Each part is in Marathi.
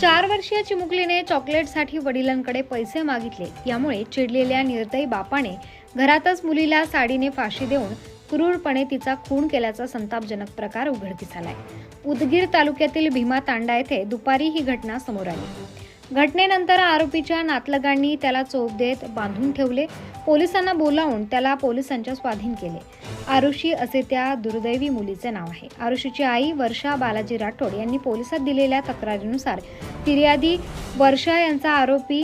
चार वर्षीय चिमुकलीने चॉकलेटसाठी वडिलांकडे पैसे मागितले. यामुळे चिडलेल्या निर्दयी बापाने घरातच मुलीला साडीने फाशी देऊन क्रूरपणे तिचा खून केल्याचा संतापजनक प्रकार उघडकीस आलाय. उदगीर तालुक्यातील भीमा तांडा येथे दुपारी ही घटना समोर आली. घटनेनंतर आरोपीच्या नातलगांनी त्याला चोप देत बांधून ठेवले. पोलिसांना बोलावून त्याला पोलिसांच्या स्वाधीन केले. आरुषी असे त्या दुर्दैवी मुलीचे नाव आहे. आरुषीची आई वर्षा बालाजी राठोड यांनी पोलिसात दिलेल्या तक्रारीनुसार फिर्यादी वर्षा यांचा आरोपी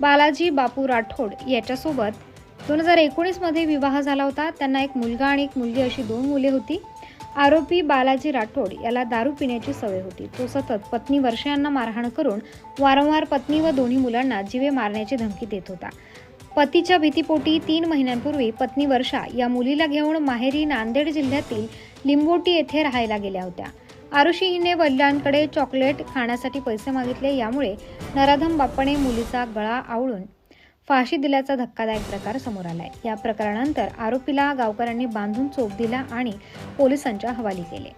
बालाजी बापू राठोड याच्यासोबत दोन हजार एकोणीसमध्ये विवाह झाला होता. त्यांना एक मुलगा आणि एक मुलगी अशी दोन मुले होती. आरोपी बालाजी राठोड याला दारू पिण्याची सवय होती. तो सतत पत्नी वर्षा यांना मारहाण करून वारंवार पत्नी व दोन्ही मुलांना जीवे मारण्याची धमकी देत होता. पतीच्या भीतीपोटी तीन महिन्यांपूर्वी पत्नी वर्षा या मुलीला घेऊन माहेरी नांदेड जिल्ह्यातील लिंबोटी येथे राहायला गेल्या होत्या. आरुषी हिने वडिलांकडे चॉकलेट खाण्यासाठी पैसे मागितले. यामुळे नराधम बाप्पाने मुलीचा गळा आवळून फाशी दिल्याचा धक्कादायक प्रकार समोर आलाय. या प्रकारानंतर आरोपीला गावकऱ्यांनी बांधून चोप दिला आणि पोलिसांच्या हवाली केले.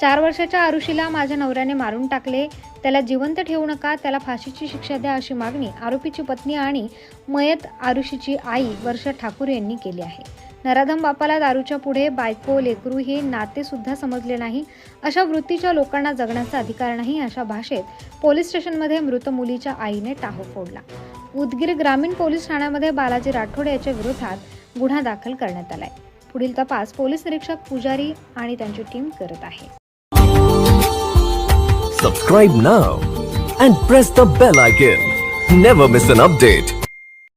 चार वर्षाच्या आरुषीला माझ्या नवऱ्याने मारून टाकले. त्याला जिवंत ठेवू नका त्याला फाशीची शिक्षा द्या अशी मागणी आरोपीची पत्नी आणि मयत आरुषीची आई वर्षा ठाकूर यांनी केली आहे. नराधम बापाला दारूच्या पुढे बायको लेकरू हे नाते सुद्धा समजले नाही. अशा वृत्तीच्या लोकांना जगण्याचा अधिकार नाही अशा भाषेत पोलीस स्टेशनमध्ये मृत मुलीच्या आईने टाहो फोडला. उदगीर ग्रामीण पोलीस ठाण्यामध्ये बालाजी राठोड याच्या विरोधात गुन्हा दाखल करण्यात आलाय. पुढील तपास पोलीस निरीक्षक पुजारी आणि त्यांची टीम करत आहे. Subscribe now and press the bell icon never miss an update